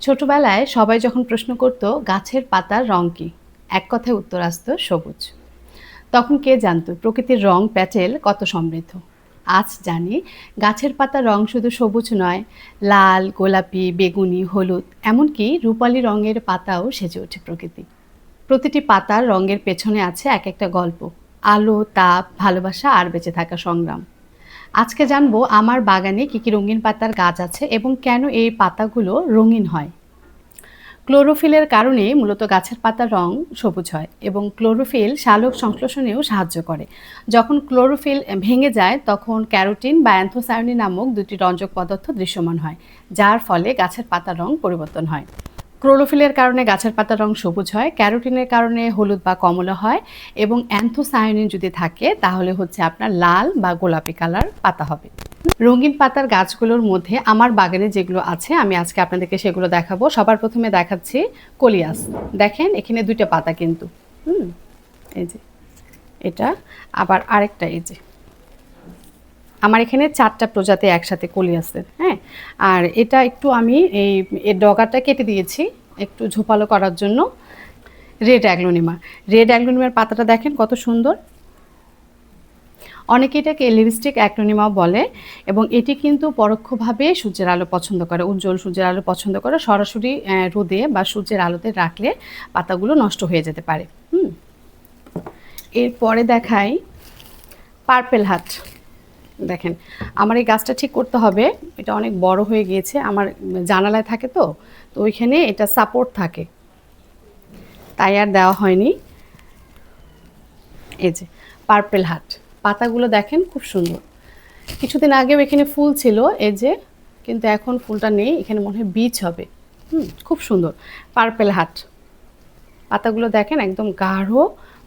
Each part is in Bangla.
ছোটবেলায় সবাই যখন প্রশ্ন করত, গাছের পাতার রং কী? এক কথায় উত্তর আসতো, সবুজ। তখন কে জানতো, প্রকৃতির রং প্যাটেল কত সমৃদ্ধ। আজ জানি, গাছের পাতার রং শুধু সবুজ নয়, লাল, গোলাপি, বেগুনি, হলুদ, এমনকি রূপালি রঙের পাতাও সেজে ওঠে প্রকৃতি। প্রতিটি পাতার রঙের পেছনে আছে এক একটা গল্প। আলো, তাপ, ভালোবাসা আর বেঁচে থাকা সংগ্রাম। আজকে জানব আমার বাগানে কী কী রঙিন পাতার গাছ আছে এবং কেন এই পাতাগুলো রঙিন হয়। ক্লোরোফিলের কারণে মূলত গাছের পাতার রং সবুজ হয় এবং ক্লোরোফিল শালক সংশ্লেষণেও সাহায্য করে। যখন ক্লোরোফিল ভেঙে যায়, তখন ক্যারোটিন বা অ্যান্থোসায়নি নামক দুটি রঞ্জক পদার্থ দৃশ্যমান হয়, যার ফলে গাছের পাতার রং পরিবর্তন হয়। ক্লোরোফিলের কারণে গাছের পাতার রং সবুজ হয়, ক্যারোটিনের কারণে হলুদ বা কমলা হয় এবং অ্যান্থোসায়নিন যদি থাকে তাহলে হচ্ছে আপনার লাল বা গোলাপি কালার পাতা হবে। রঙিন পাতার গাছগুলোর মধ্যে আমার বাগানে যেগুলো আছে আমি আজকে আপনাদেরকে সেগুলো দেখাবো। সবার প্রথমে দেখাচ্ছি কলিয়াস। দেখেন এখানে দুইটা পাতা কিন্তু। হুম, এই যে এটা। আবার আরেকটা এই যে। আমার এখানে চারটা প্রজাতি একসাথে কলিয়াসের হ্যাঁ? আর এটা একটু আমি এই এর ডগাটা কেটে দিয়েছি একটু ঝোপালো করার জন্য। রেড অ্যাগ্লোনিমা রেড অ্যাগ্লোনিমার পাতাটা দেখেন কত সুন্দর। অনেকে এটাকে লিপস্টিক অ্যাক্রোনিমাও বলে এবং এটি কিন্তু পরোক্ষভাবে সূর্যের আলো পছন্দ করে, উজ্জ্বল সূর্যের আলো পছন্দ করে, সরাসরি রোদে বা সূর্যের আলোতে রাখলে পাতাগুলো নষ্ট হয়ে যেতে পারে। হুম। এরপরে দেখাই পার্পেল হাট। দেখেন, আমার এই গাছটা ঠিক করতে হবে, এটা অনেক বড় হয়ে গিয়েছে, আমার জানালায় থাকে তো তো ওইখানে এটা সাপোর্ট থাকে। তাই আর দেওয়া হয়নি। এই যে পার্পেল হাট পাতাগুলো দেখেন খুব সুন্দর। কিছুদিন আগেও এখানে ফুল ছিল, এই যে, কিন্তু এখন ফুলটা নেই, এখানে মনে হয় বীজ হবে। হুম, খুব সুন্দর পার্পেল হাট পাতাগুলো দেখেন একদম গাঢ়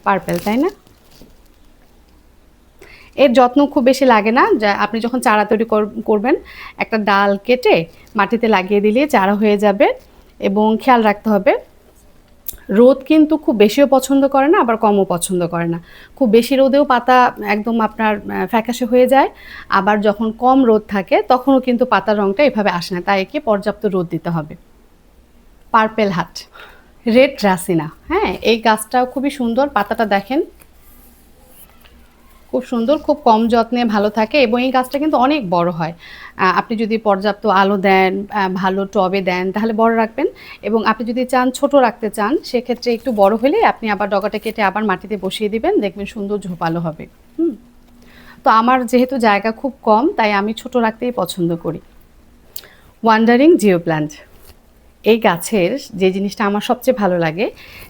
পার্পেল তাই না? এর যত্ন খুব বেশি লাগে না। যা, আপনি যখন চারা তৈরি কর- করবেন, একটা ডাল কেটে মাটিতে লাগিয়ে দিলে চারা হয়ে যাবে এবং খেয়াল রাখতে হবে, রোদ কিন্তু খুব বেশিও পছন্দ করে না, আবার কমও পছন্দ করে না। খুব বেশি রোদেও পাতা একদম আপনার ফ্যাকাশে হয়ে যায়, আবার যখন কম রোদ থাকে তখনও কিন্তু পাতার রঙটা এভাবে আসে না, তাই একে পর্যাপ্ত রোদ দিতে হবে। পার্পেল হাট, রেড রাসিনা হ্যাঁ এই গাছটাও খুবই সুন্দর, পাতাটা দেখেন খুব সুন্দর, খুব কম যত্নে ভালো থাকে এবং এই গাছটা কিন্তু অনেক বড় হয়। আপনি যদি পর্যাপ্ত আলো দেন ভালো টবে দেন, তাহলে বড় রাখবেন এবং আপনি যদি চান ছোট রাখতে চান, সেক্ষেত্রে একটু বড় হলে আপনি আবার ডগাটা কেটে আবার মাটিতে বসিয়ে দিবেন, দেখবেন সুন্দর ঝোপালো হবে। হুম। তো আমার যেহেতু জায়গা খুব কম, তাই আমি ছোট রাখতেই পছন্দ করি। ওয়ান্ডারিং জিও প্ল্যান্ট এই গাছের যে জিনিসটা আমার সবচেয়ে ভালো লাগে,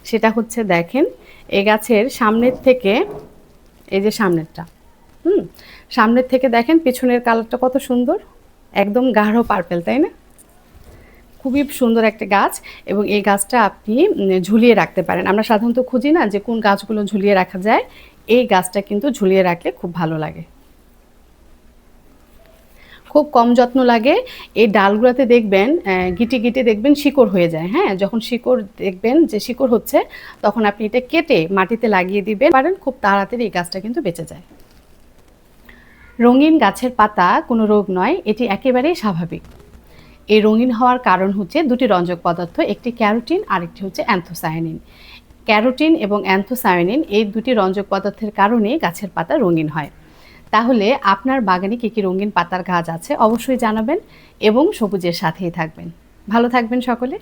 সেটা হচ্ছে দেখেন, এই গাছের সামনের থেকে এই যে সামনেরটা, হুম? সামনের থেকে দেখেন পিছনের কালারটা কত সুন্দর, একদম গাঢ় পার্পেল তাই না? খুবই সুন্দর একটা গাছ এবং এই গাছটা আপনি ঝুলিয়ে রাখতে পারেন। আমরা সাধারণত খুঁজি না যে কোন গাছগুলো ঝুলিয়ে রাখা যায়, এই গাছটা কিন্তু ঝুলিয়ে রাখলে খুব ভালো লাগে। খুব কম যত্ন লাগে। এই ডালগুলোতে দেখবেন গিটে গিটে দেখবেন শিকড় হয়ে যায় হ্যাঁ? যখন শিকড় দেখবেন যে শিকড় হচ্ছে, তখন আপনি এটা কেটে মাটিতে লাগিয়ে দিবেন। পারেন, খুব তাড়াতাড়ি এই গাছটা কিন্তু বেঁচে যায়। রঙিন গাছের পাতা কোনো রোগ নয়, এটি একেবারেই স্বাভাবিক। এই রঙিন হওয়ার কারণ হচ্ছে দুটি রঞ্জক পদার্থ, একটি ক্যারোটিন আর একটি হচ্ছে অ্যান্থোসায়ানিন। ক্যারোটিন এবং অ্যান্থোসায়ানিন এই দুটি রঞ্জক পদার্থের কারণে গাছের পাতা রঙিন হয়। তাহলে আপনার বাগানে কী কী রঙিন পাতার গাছ আছে অবশ্যই জানাবেন এবং সবুজের সাথেই থাকবেন। ভালো থাকবেন সকলে।